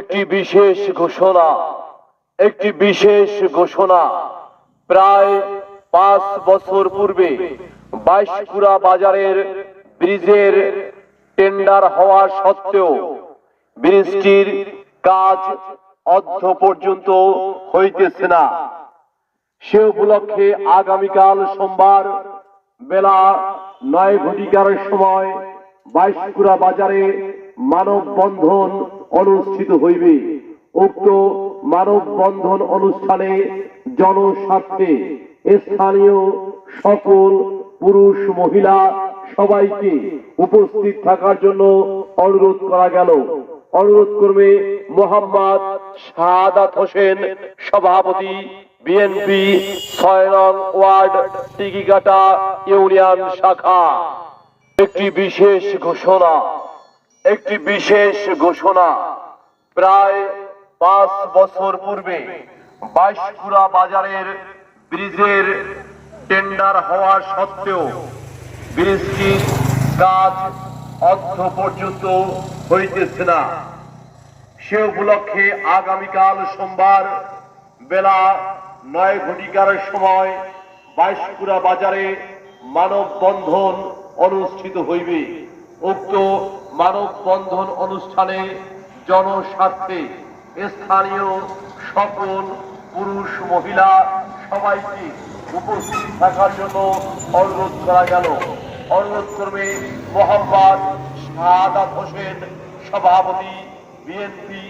একটি বিশেষ ঘোষণা, একটি বিশেষ ঘোষণা। প্রায় পাঁচ বছর পূর্বে বাইশপুরা বাজারের ব্রিজের টেন্ডার হওয়া সত্ত্বেও ব্রিজটির কাজ অর্ধ পর্যন্ত হইতেছে না। সে উপলক্ষে আগামীকাল সোমবার বেলা নয় ঘটিকার সময় বাইশকুড়া বাজারে মানববন্ধন অনুষ্ঠিত হইবে। উক্ত মানববন্ধন অনুষ্ঠানে জনস্বার্থে স্থানীয় সকল পুরুষ মহিলা সবাইকে উপস্থিত থাকার জন্য অনুরোধ করা গেল। অনুরোধ করবে মোহাম্মদ শাহাদাত হোসেন, সভাপতি, বিএনপি, ছয় ওয়ার্ড, টিকিকাটা ইউনিয়ন শাখা। একটি বিশেষ ঘোষণা। একটি বিশেষ ঘোষণা। প্রায় পাঁচ বছর পূর্বে বাইশপুরা বাজারের ব্রিজের টেন্ডার হওয়া সত্ত্বেও ব্রিজটির কাজ অর্ধ পর্যন্ত হইতেছে না। সে উপলক্ষে আগামীকাল সোমবার বেলা নয় ঘটিকার সময় বাইশপুরা বাজারে মানববন্ধন অনুষ্ঠিত হইবে। উক্ত মানববন্ধন অনুষ্ঠানে জনস্বার্থে স্থানীয় সকল পুরুষ মহিলা সবাইকে উপস্থিত থাকার জন্য অনুরোধ করা গেল। অনুরোধ করবে মোহাম্মদ শাহাদাত হোসেন, সভাপতি, বিএনপি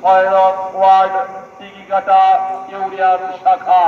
ছয় ওয়ার্ড টিকিকাটা ইউনিয়ন শাখা।